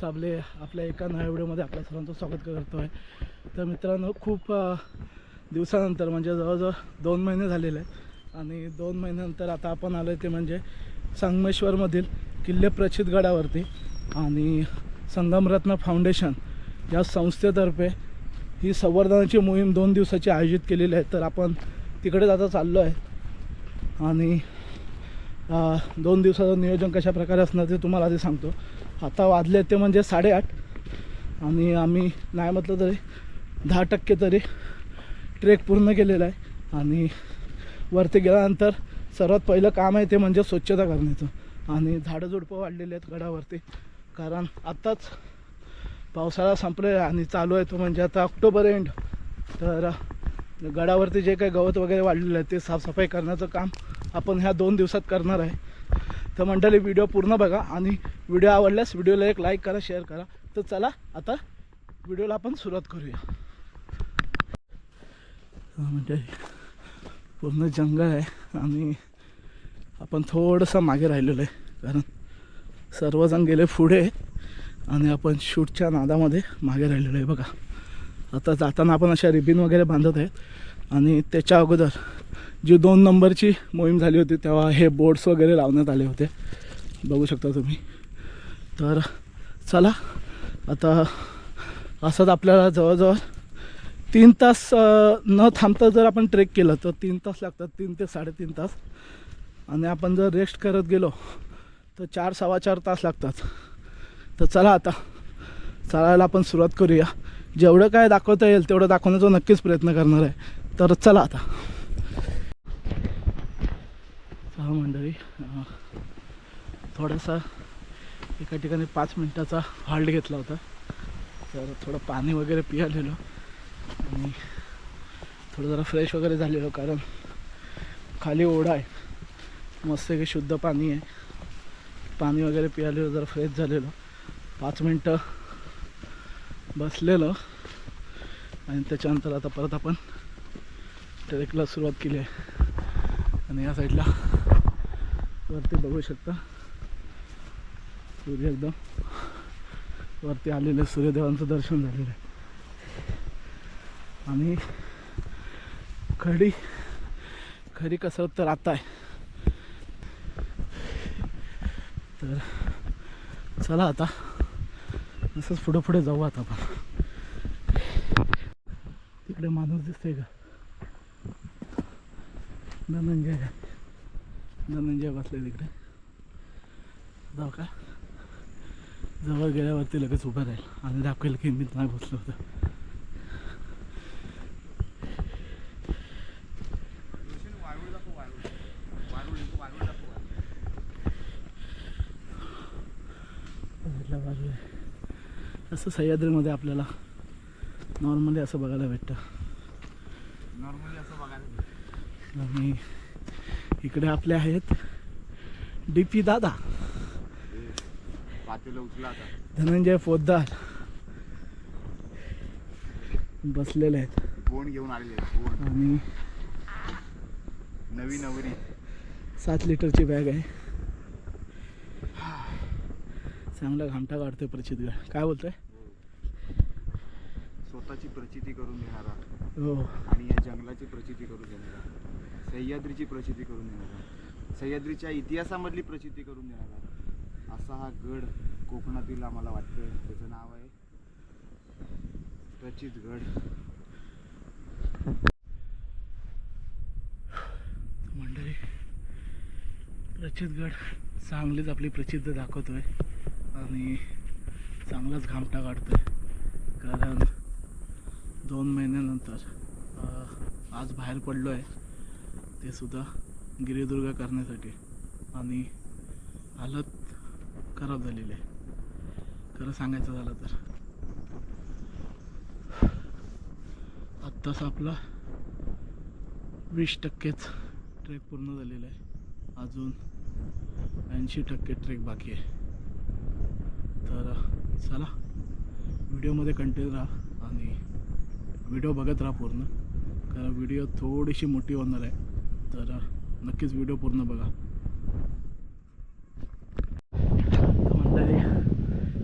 साबले आपल्या एका नव्या व्हिडिओमध्ये आपल्या सर्वांचं स्वागत करतो आहे तर मित्रांनो खूप दिवसानंतर म्हणजे जवळजवळ दोन महिने झालेले आहेत. आणि दोन महिन्यानंतर आता आपण आलो आहे ते म्हणजे संगमेश्वरमधील किल्ले प्रचित गडावरती. आणि संगमरत्न फाउंडेशन या संस्थेतर्फे ही संवर्धनाची मोहीम दोन दिवसाची आयोजित केलेली आहे. तर आपण तिकडे आता चाललो आहे आणि दोन दिवसाचं नियोजन कशा प्रकारे असणार ते तुम्हाला आधी सांगतो. आता वाजले ते म्हणजे साडेआठ. आणि आम्ही नाही म्हटलं तरी दहा टक्के तरी ट्रेक पूर्ण केलेला आहे. आणि वरती गेल्यानंतर सर्वात पहिलं काम आहे ते म्हणजे स्वच्छता करण्याचं. आणि झाडं झुडपं वाढलेली आहेत गडावरती. कारण आत्ताच पावसाळा संपलेला आहे आणि चालू आहे तो म्हणजे आता ऑक्टोबर एंड. तर गडावरती जे काही गवत वगैरे वाढलेलं आहे ते साफसफाई करण्याचं काम आपण ह्या दोन दिवसात करणार आहे. तर मंडळी व्हिडिओ पूर्ण बघा आणि व्हिडिओ आवडल्यास व्हिडिओला एक लाईक करा शेअर करा. तर चला आता व्हिडिओला आपण सुरुवात करूया. म्हणजे पूर्ण जंगल आहे आणि आपण थोडंसं मागे राहिलेलो आहे. कारण सर्वजण गेले पुढे आणि आपण शूटच्या नादामध्ये मागे राहिलेलो आहे. बघा आता जाताना आपण अशा रिबिन वगैरे बांधत आहेत आणि त्याच्या अगोदर जी दोन नंबरची मोहीम झाली होती तेव्हा हे बोर्ड्स वगैरे लावण्यात आले होते. बघू शकता तुम्ही. तर चला आता असंच आपल्याला जवळजवळ तीन तास न थांबता जर आपण ट्रेक केलं तर तीन तास लागतात तीन ते साडेतीन तास. आणि आपण जर रेस्ट करत गेलो तर चार सव्वा चार तास लागतात. तर चला आता चालायला आपण सुरुवात करूया. जेवढं काय दाखवता येईल तेवढं दाखवण्याचा नक्कीच प्रयत्न करणार आहे. तर चला आता. सहा मंडळी थोडासा एका ठिकाणी पाच मिनटाचा हॉल्ट घेतला होता. तर थोडं पाणी वगैरे पियालेलो आणि थोडं जरा फ्रेश वगैरे झालेलो कारण खाली ओढा आहे. मस्त की शुद्ध पाणी आहे. पाणी वगैरे पियालेलो जरा फ्रेश झालेलो. पाच मिनटं बसलेलो आणि त्याच्यानंतर आता परत आपण ट्रेकला सुरुवात केली आहे. आणि या साईडला वरती बघू शकता. सूर्य एकदम वरती आलेलं सूर्यदेवांचं दर्शन झालेलं आहे. आणि खरी खरी कसरत तर आता आहे. तर चला आता. असंच पुढे पुढे जाऊ आता आपण. तिकडे माणूस दिसतोय का? धनंजय धनंजय बसले तिकडे. जाऊ का? जवळ गेल्यावरती लगेच उभं राहील. आणि दाखवेल की मी नाही बसलो होतं. साईडला बाजू आहे असं सह्याद्रीमध्ये आपल्याला नॉर्मली असं बघायला भेटतं. नॉर्मली असं बघायला आणि इकडे आपले आहेत डी पी दादा धनंजय पोद्दार. बसलेले आहेत. कोण घेऊन आलेले आणि नवी नवरी. सात लिटरची बॅग आहे. चांगला घामटा काढतोय प्रचित काय बोलतोय? स्वतःची प्रचिती करून देणारा हो. आणि या जंगलाची प्रचिती करून देणारा सह्याद्रीची प्रसिद्धी करून देणारा सह्याद्रीच्या इतिहासामधली प्रसिद्धी करून देणारा असा हा गड कोकणातील आम्हाला वाटतोय. त्याचं नाव आहे प्रचित गड. मंडळी प्रचितगड चांगलीच आपली प्रसिद्ध दाखवतोय आणि चांगलाच घामटा काढतोय. कारण दोन महिन्यानंतर आज बाहेर पडलो आहे ते सुद्धा गिरिदुर्ग करण्यासाठी. आणि हालत खराब झालेली आहे. खरं सांगायचं झालं तर. आत्ताच आपला वीस टक्केच ट्रेक पूर्ण झालेला आहे. अजून ऐंशी टक्के ट्रेक बाकी आहे. तर चला. व्हिडिओमध्ये कंटिन्यू राहा आणि व्हिडिओ बघत राहा पूर्ण. कारण व्हिडिओ थोडीशी मोठी होणार आहे. तर नक्कीच व्हिडिओ पूर्ण बघा.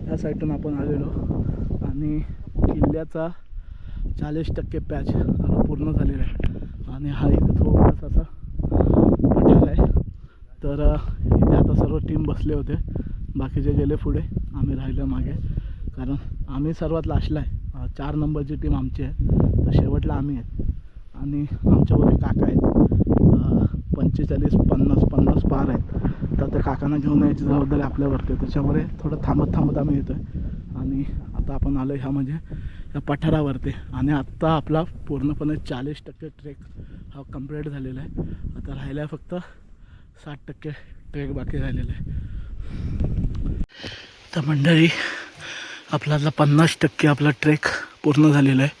ह्या साईडून आपण आलेलो. आणि किल्ल्याचा चाळीस टक्के पॅच पूर्ण झालेला आहे. आणि हा एक थोडासा असा पठार आहे. तर इथे आता सर्व टीम बसले होते. बाकीचे गेले पुढे. आम्ही राहिलो मागे. कारण आम्ही सर्वात लास्टला आहे. चार नंबरची टीम आमची आहे. तर शेवटला आम्ही आहेत आणि आमच्यावर काका आहेत. पंचेचाळीस पन्नास पन्नास पार आहेत. तर त्या काकांना घेऊन यायची जबाबदारी आपल्यावरती त्याच्यामुळे थोडं थांबत थांबत आम्ही येतो आहे आणि आता आपण आलो ह्या म्हणजे या पठारावरती. आणि आत्ता आपला पूर्णपणे चाळीस टक्के ट्रेक हा कंप्लीट झालेला आहे. आता राहिला फक्त साठ टक्के ट्रेक बाकी राहिलेला आहे. तर मंडळी आपला आता पन्नास टक्के आपला ट्रेक पूर्ण झालेला आहे.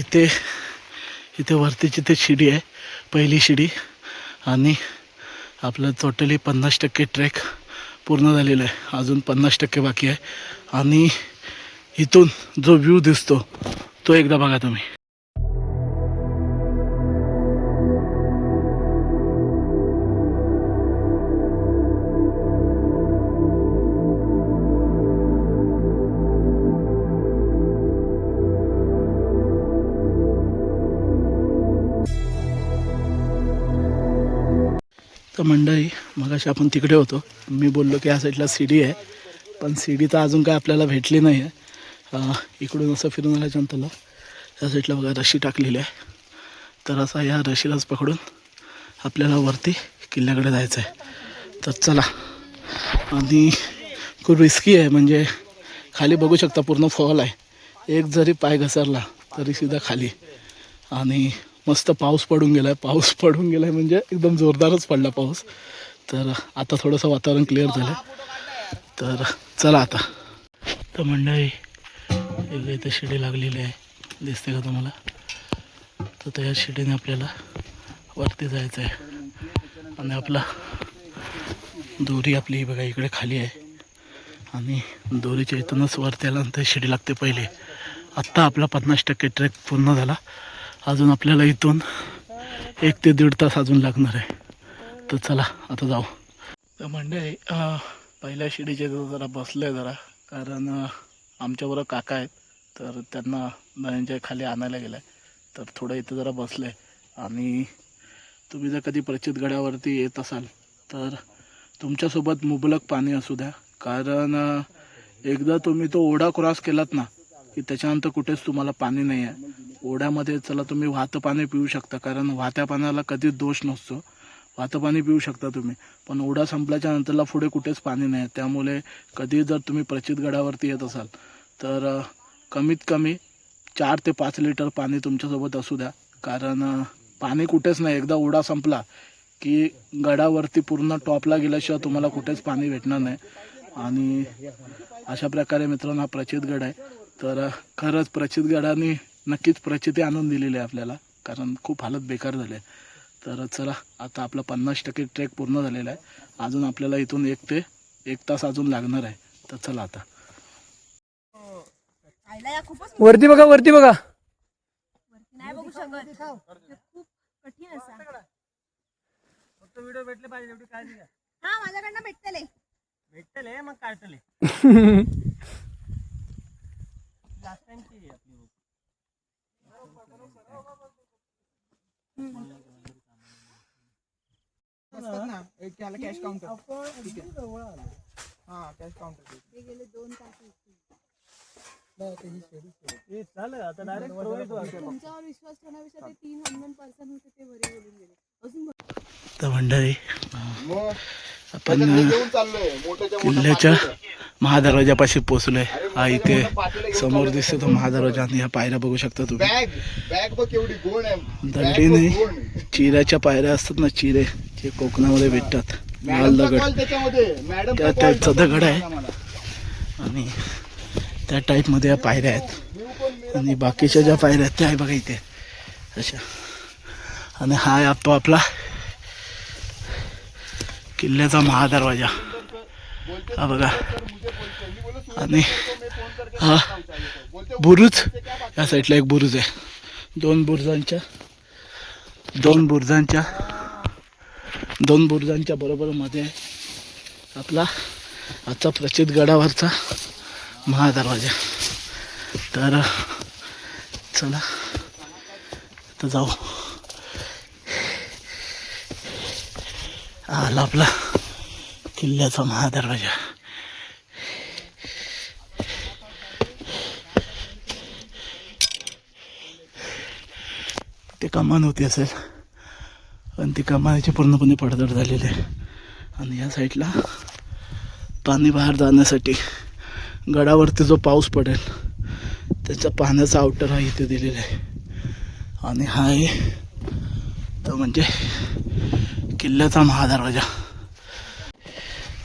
इथे इथे वरतीची ते शिडी आहे पहिली शिडी आणि आपलं टोटली पन्नास टक्के ट्रेक पूर्ण झालेलं आहे. अजून पन्नास टक्के बाकी आहे. आणि इथून जो व्ह्यू दिसतो तो एकदा बघा तुम्ही. तर मंडळी. मगाशी आपण तिकडे होतो. मी बोललो की या साईडला सीडी आहे. पण सीडी तर अजून काय आपल्याला भेटली नाही आहे इकडून असं फिरून आल्याच्यानंतरला या साईडला बघा रशी टाकलेली आहे. तर असा या रशीलाच पकडून आपल्याला वरती किल्ल्याकडे जायचं आहे तर चला. आणि खूप रिस्की आहे. म्हणजे खाली बघू शकता पूर्ण फॉल आहे. एक जरी पाय घसरला तरी सीधा खाली. आणि मस्त पाऊस पडून गेला आहे पाऊस पडून गेला आहे म्हणजे एकदम जोरदारच पडला पाऊस. तर आता थोडंसं वातावरण क्लिअर झालं तर चला आता. तर मंडळी वेगळी इथे शिडी लागलेली आहे. दिसते का तुम्हाला? तर त्या शिडीने आपल्याला वरती जायचं आहे आणि आपला दोरी आपली बघा इकडे खाली आहे. आणि दोरीच्या इथूनच वरती आल्यानंतर शिडी लागते पहिले. आत्ता आपला पन्नास टक्के ट्रेक पूर्ण झाला. अजून आपल्याला इथून एक ते दीड तास अजून लागणार आहे. तर चला आता जाऊ. तर म्हणजे पहिल्या शिडीचे जरा बसलं आहे जरा कारण आमच्याबरोबर काका आहेत तर त्यांना नद्यांच्या खाली आणायला गेलं आहे तर थोडं इथं जरा बसलं आहे आणि तुम्ही जर कधी प्रचित गड्यावरती येत असाल तर तुमच्यासोबत मुबलक पाणी असू द्या. कारण एकदा तुम्ही तो ओढा क्रॉस केलात ना की त्याच्यानंतर कुठेच तुम्हाला पाणी नाही आहे ओढ्यामध्ये चला तुम्ही वाहतं पाणी पिऊ शकता कारण वाहत्या पाण्याला कधीच दोष नसतो. वाहतं पाणी पिऊ शकता तुम्ही पण ओढा संपल्याच्या नंतरला पुढे कुठेच पाणी नाही आहे त्यामुळे कधी जर तुम्ही प्रचित गडावरती येत असाल तर कमीत कमी चार ते पाच लिटर पाणी तुमच्यासोबत असू द्या. कारण पाणी कुठेच नाही. एकदा ओढा संपला की गडावरती पूर्ण टॉपला गेल्याशिवाय तुम्हाला कुठेच पाणी भेटणार नाही. आणि अशा प्रकारे मित्रांनो हा प्रचित गड आहे. तर खरंच प्रचित गडाने नक्कीच प्रचिती आणून दिलेली आहे आपल्याला कारण खूप हालत बेकार झाले तर चला आता आपला पन्नास टक्के ट्रेक पूर्ण झालेला आहे. अजून आपल्याला इथून एक ते एक तास अजून लागणार आहे. तर चला आता. वरती बघा वरती बघा. नाही बघू शकत. खूप कठीण असा. फक्त व्हिडिओ भेटले पाहिजे एवढी काळजी घ्या. हा माझ्याकडनं भेटतले. भेटले मग काढतले. लास्ट आपली. कॅश काउंटर हा कॅश काउंटर ते गेले दोन तास झालं आता डायरेक्ट तुमच्यावर विश्वास ठेवण्यापेक्षा ते तीन पर्सन होते ते बरे बोलून गेले अजून तर आपण किल्ल्याच्या महादरवाजापाशी पोचलोय हा इथे समोर दिसतो तो महादरवाजा. आणि ह्या पायऱ्या बघू शकता तुम्ही. गोण. चिऱ्याच्या पायऱ्या असतात ना चिरे जे कोकणामध्ये भेटतात. लाल दगड. त्या टाईपचा दगड आहे. आणि त्या टाईपमध्ये या पायऱ्या आहेत. आणि बाकीच्या ज्या पायऱ्या आहेत त्या आहे बघा इथे. अशा. आणि हा आहे आपला किल्ल्याचा महादरवाजा. हा बघा. आणि हा बुरुज या साईडला एक बुरुज आहे. दोन बुरुजांच्या दोन बुरुजांच्या दोन बुरुजांच्या बरोबर मध्ये आपला आजचा प्रचित गडावरचा महादरवाजा. तर चला तर जाऊ. आला आपला किल्ल्याचा महादरवाजा. ते कमान होती असेल. आणि ती कमानीची पूर्णपणे पडझड झालेली आहे. आणि या साईडला पाणी बाहेर जाण्यासाठी गडावरती जो पाऊस पडेल त्याचा पाण्याचा आउटर हा इथे दिलेला आहे. आणि हा आहे तो म्हणजे किल्ल्याचा महादरवाजा.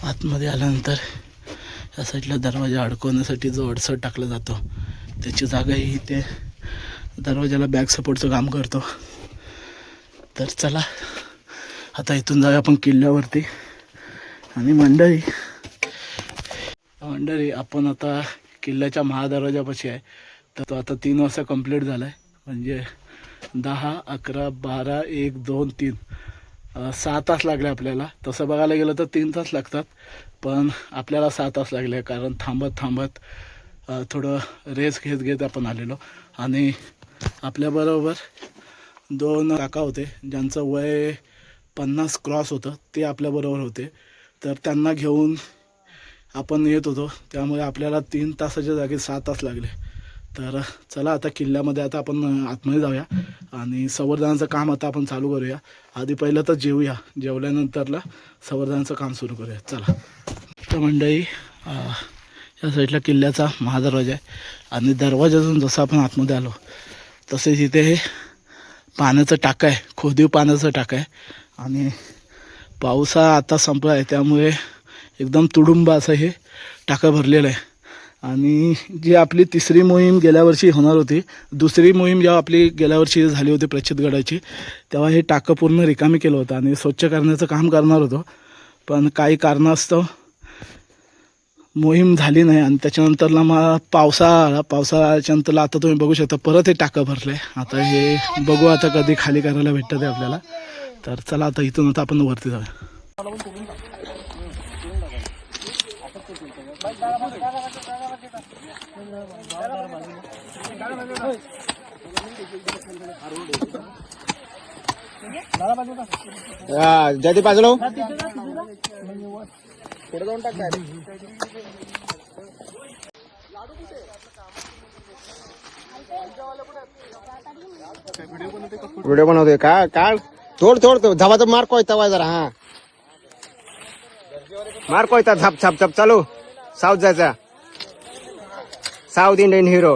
आतमध्ये आल्यानंतर या साईडला दरवाजा अडकवण्यासाठी जो अडसर टाकला जातो त्याची जागाही इथे दरवाजाला बॅक सपोर्टचं काम करतो. तर चला आता इथून जाऊया आपण किल्ल्यावरती. आणि मंडळी मंडळी आपण आता किल्ल्याच्या महादरवाजापाशी आहे. तर तो आता तीन वाजता कंप्लीट झाला आहे म्हणजे दहा अकरा बारा एक दोन तीन. सहा तास लागले आपल्याला. तसं बघायला गेलं तर तीन तास लागतात. पण आपल्याला सहा तास लागले कारण थांबत थांबत थोडं रेस घेत घेत आपण आलेलो. आणि आपल्याबरोबर दोन काका होते ज्यांचं वय पन्नास क्रॉस होतं ते आपल्याबरोबर होते. तर त्यांना घेऊन आपण येत होतो. त्यामुळे आपल्याला तीन तासाच्या जागी सहा तास लागले. तर चला आता किल्ल्यामध्ये आता आपण आतमध्ये जाऊया आणि संवर्धनाचं काम आता आपण चालू करूया. आधी पहिलं तर जेवूया. जेवल्यानंतरला संवर्धनाचं काम सुरू करूया. चला. तर मंडळी या साईडला किल्ल्याचा महादरवाजा आहे आणि दरवाजातून जसं आपण आतमध्ये आलो तसेच इथे हे पाण्याचं टाकं आहे खोदीव पाण्याचं टाकं आहे. आणि पावसा आता संपला आहे त्यामुळे एकदम तुडुंब असं हे टाकं भरलेलं आहे. आणि जी आपली तिसरी मोहीम गेल्या वर्षी होणार होती दुसरी मोहीम जेव्हा आपली गेल्या वर्षी झाली होती प्रचितगडाची तेव्हा हे टाकं पूर्ण रिकामी केलं होतं आणि स्वच्छ करण्याचं काम करणार होतो. पण काही कारणास्तव मोहीम झाली नाही आणि त्याच्यानंतरला मग पावसाळा आला आता तुम्ही बघू शकता परत हे टाकं भरलं आहे आता हे बघू आता कधी खाली करायला भेटतं ते आपल्याला. तर चला आता इथून आता आपण वरती जाऊया. जयदीप बाजलो व्हिडिओ बनवतोय. का काय? थोड थोड तो मार्क मार कोयता वाय जरा हा. मार कोयता झाप छाप छाप चालू. साऊथ जायचा. South Indian hero.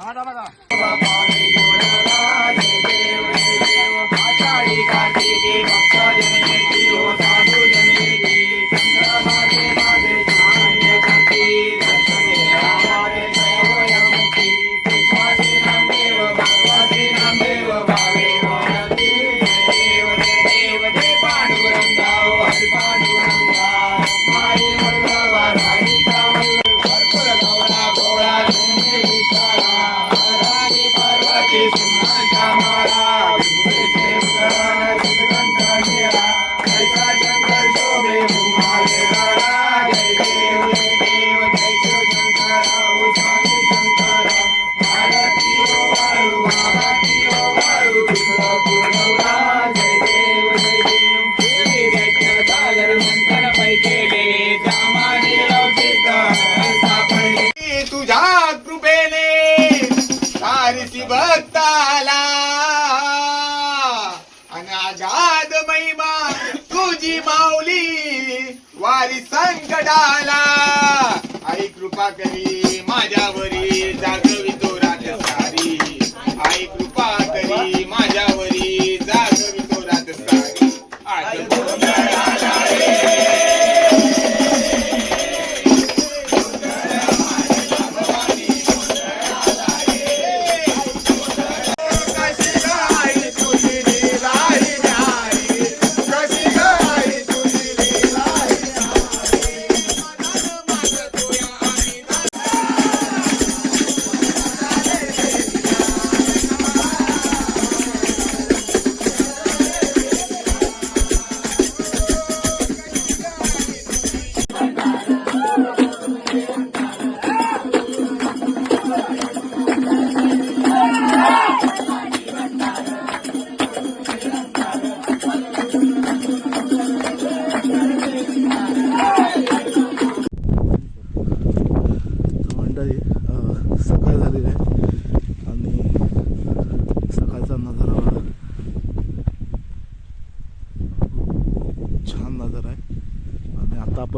हा दाबा दाबा दारी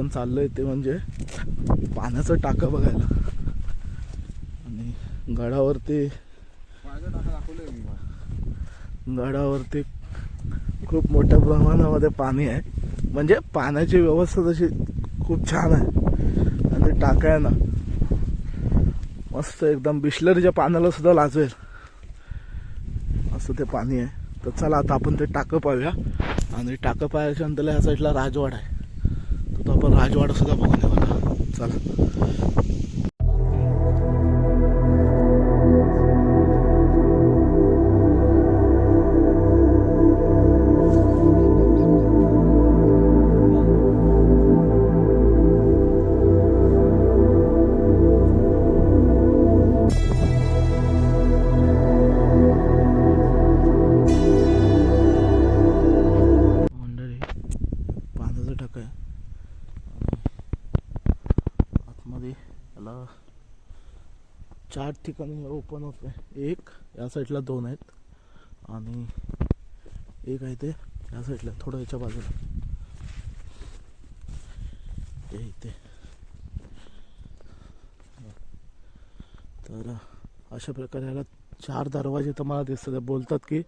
आपण चाललोय ते म्हणजे पाण्याचं टाकं बघायला. आणि गडावरती गडावरती खूप मोठ्या प्रमाणामध्ये पाणी आहे. म्हणजे पाण्याची व्यवस्था तशी खूप छान आहे. आणि ते टाका आहे ना मस्त एकदम बिस्लरीच्या पाण्याला सुद्धा लाजवेल. असं ते पाणी आहे. तर चला आता आपण ते टाकं पाहूया. आणि टाकं पाहायच्या नंतर ह्या साईडला राजवाडा आहे. तो आपण राजवाडासुद्धा बघून येऊ ना चला. ठिकाणी ओपन होत आहे एक या साईडला दोन आहेत. आणि एक आहे ते या साईडला थोडं याच्या बाजूला. ते इथे. तर अशा प्रकारे याला चार दरवाजे तर मला दिसतात. बोलतात की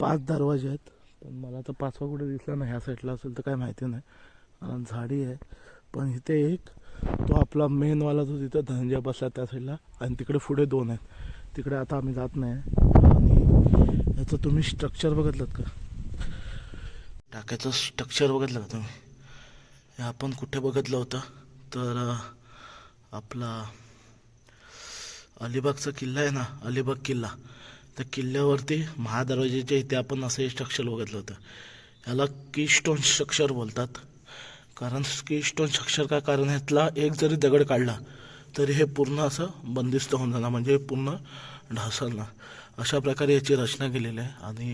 पाच दरवाजे आहेत. पण मला तर पाचवा कुठे दिसला नाही. ह्या साईडला असेल तर काय माहिती नाही. कारण झाडी आहे. पण इथे एक तो आपला मेनवाला जो तिथं धनंजय बसला त्या साईडला आणि तिकडे पुढे दोन आहेत. तिकडे आता आम्ही जात नाही. आणि याचं तुम्ही स्ट्रक्चर बघितलं का? टाक्याचं स्ट्रक्चर बघितलं का तुम्ही? हे आपण कुठे बघितलं होतं? तर आपला अलिबागचा किल्ला आहे ना अलिबाग किल्ला. त्या किल्ल्यावरती महादरवाजेच्या इथे आपण असं हे स्ट्रक्चर बघितलं होतं. याला की स्टोन स्ट्रक्चर बोलतात. कारण की स्टोन स्ट्रक्चर का कारण ह्यातला एक जरी दगड काढला तरी हे पूर्ण असं बंदिस्त होऊन जाणार म्हणजे पूर्ण ढासळणार. अशा प्रकारे याची रचना केलेली आहे. आणि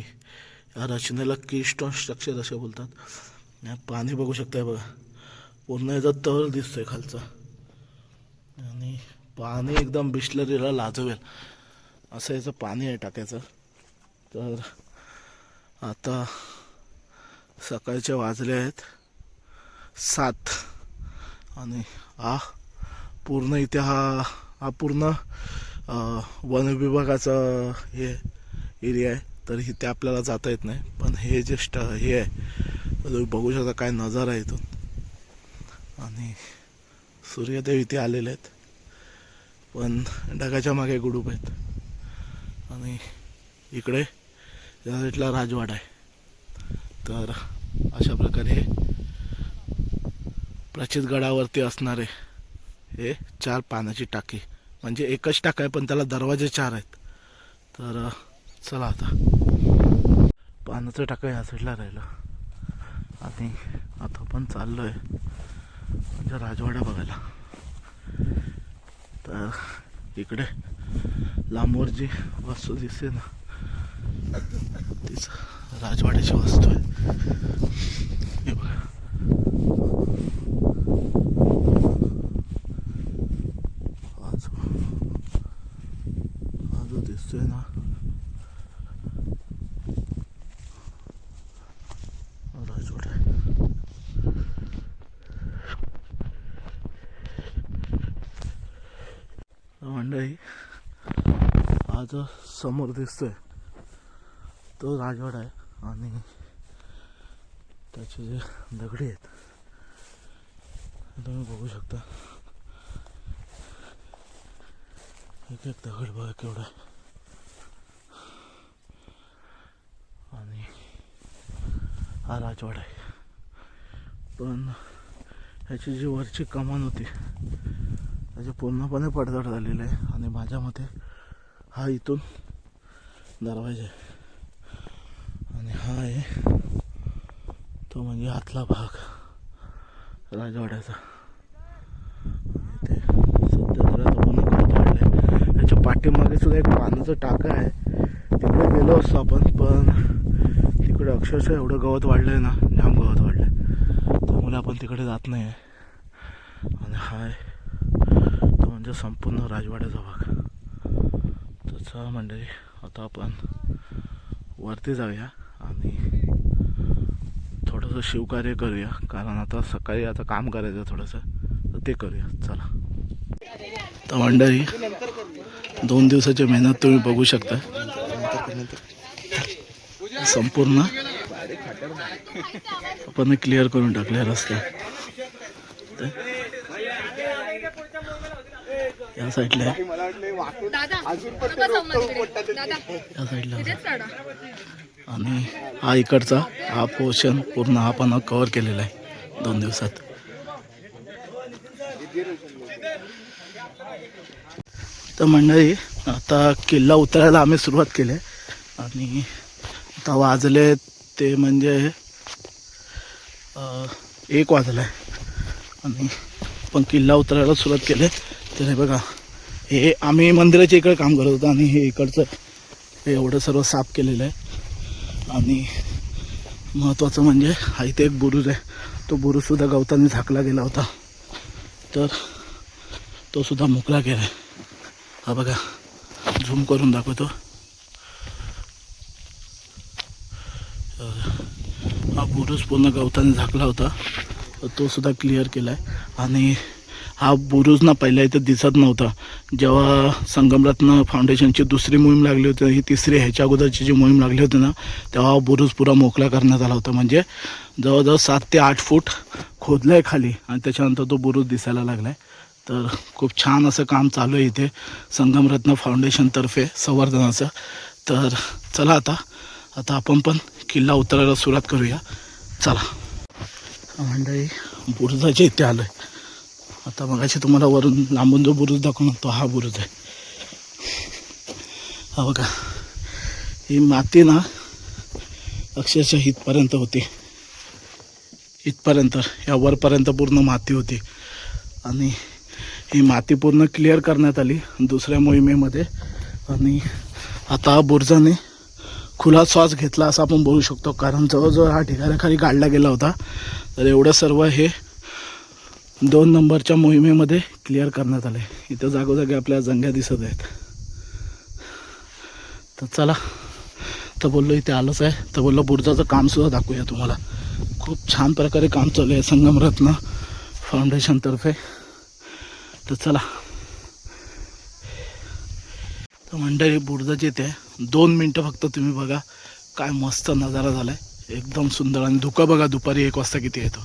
या रचनेला की स्टोन स्ट्रक्चर असे बोलतात. पाणी बघू शकताय बघा. पूर्ण याचा तळ दिसतोय खालचा. आणि पाणी एकदम बिस्लरीला लाजवेल. असं याचं पाणी आहे टाक्याचं. तर आता सकाळचे वाजले आहेत. सात. आणि हा पूर्ण इथे हा हा पूर्ण वन विभागाचा हे एरिया आहे. तर इथे आपल्याला जाता येत नाही. पण हे जे स्ट हे आहे तुम्ही बघू शकता काय नजारा आहे इथून. आणि सूर्यदेव इथे आलेले आहेत. पण ढगाच्या मागे गुडूप आहेत. आणि इकडे या साईडला राजवाडा आहे. तर अशा प्रकारे प्रचितगडावरती असणारे हे चार पाण्याची टाकी. म्हणजे एकच टाका आहे पण त्याला दरवाजे चार आहेत. तर चला आता. पाण्याचं टाका ह्या साईडला राहिलं. आणि आता पण चाललो आहे म्हणजे राजवाडा बघायला. तर इकडे लांबवर जी वास्तू दिसते ना तीच राजवाड्याची वास्तू आहे हे बघा हा जो हा जो दिसतोय ना हा राजवाडा आहे हा जो समोर दिसतोय. तो राजवाडा आहे आणि त्याचे जे दगडी आहेत तुम्ही बघू शकता. एक एक दगड बघा केवढा आणि हा राजवाडा आहे. पण ह्याची जी वरची कमान होती त्याचे पूर्णपणे पडझड झालेलं आहे. आणि माझ्या मते हा इथून दरवाजा आणि हा आहे तो म्हणजे आतला भाग राजवाड्याचा. आणि ते सध्या तर याच्या पाठीमागे सुद्धा एक पाण्याचं टाका आहे. तिकडे गेलो असतो आपण पण तिकडे अक्षरशः एवढं गवत वाढलंय ना जाम गवत वाढलंय. त्यामुळे आपण तिकडे जात नाही आहे आणि हाय तो म्हणजे संपूर्ण राजवाड्याचा भाग. तसा म्हणजे आता आपण वरती जाऊया आणि थोडंसं शिवकार्य करूया. कारण आता सकाळी आता काम करायचं थोडंसं. तर ते करूया. चला. तर मंडळी दोन दिवसाची मेहनत तुम्ही बघू शकता. संपूर्ण आपण क्लिअर करून टाकले रस्ता. या साईडला आणि हा इकडचा हा पोर्शन पूर्ण आपण कव्हर केलेला आहे दोन दिवसात. तर मंडळी आता किल्ला उतरायला आम्ही सुरुवात केली आहे. आणि आता वाजले ते म्हणजे एक वाजला. आहे आणि पण किल्ला उतरायला सुरुवात केली. तर हे बघा हे आम्ही मंदिराच्या इकडे काम करत होतो आणि हे इकडचं हे एवढं सर्व साफ केलेलं आहे. आणि महत्त्वाचं म्हणजे हा इथे एक बुरुज आहे. तो बुरुजसुद्धा गवताने झाकला गेला होता. तर तो सुद्धा मोकळा केला आहे. हा बघा झूम करून दाखवतो. हा बुरुज पूर्ण गवताने झाकला होता. तो सुद्धा क्लिअर केला आहे. आणि हा बुरुज ना पहिल्या इथं दिसत नव्हता. जेव्हा संगमरत्न फाउंडेशनची दुसरी मोहीम लागली होती ही तिसरी ह्याच्या अगोदरची जी मोहीम लागली होती ना तेव्हा बुरुज पुरा मोकळा करण्यात आला होता. म्हणजे जवळजवळ सात ते आठ फूट खोदलं आहे खाली आणि त्याच्यानंतर तो बुरुज दिसायला लागला आहे तर खूप छान असं काम चालू आहे इथे संगमरत्न फाउंडेशनतर्फे संवर्धनाचं. तर चला आता आता आपण पण किल्ला उतरायला सुरुवात करूया. चला. मंडळी बुरुजाच्या इथे आलो आहे आता मगाशी तुम्हाला वरून लांबून जो बुरुज दाखवणार तो हा बुरुज आहे. हा बघा. ही माती ना अक्षरशः इथपर्यंत होती. इथपर्यंत या वरपर्यंत पूर्ण माती होती. आणि ही माती पूर्ण क्लिअर करण्यात आली दुसऱ्या मोहिमेमध्ये. आणि आता बुरजाने खुला श्वास घेतला असं आपण बोलू शकतो. कारण जवळजवळ हा ढिगाऱ्याखाली काढला गेला होता. तर एवढं सर्व हे दोन नंबरच्या मोहिमेमध्ये क्लिअर करण्यात आले इथं जागोजागी आपल्या जंग्या दिसत आहेत. तर चला तर बोललो इथे आलंच आहे. तर बोललो बुर्जाचं कामसुद्धा दाखवूया तुम्हाला. खूप छान प्रकारे काम चालू आहे संगमरत्न फाउंडेशनतर्फे तर चला. तर मंडळी बुर्जाची इथे दोन मिनटं फक्त तुम्ही बघा काय मस्त नजारा झाला आहे एकदम सुंदर आणि धुकं बघा दुपारी एक वाजता किती येतो.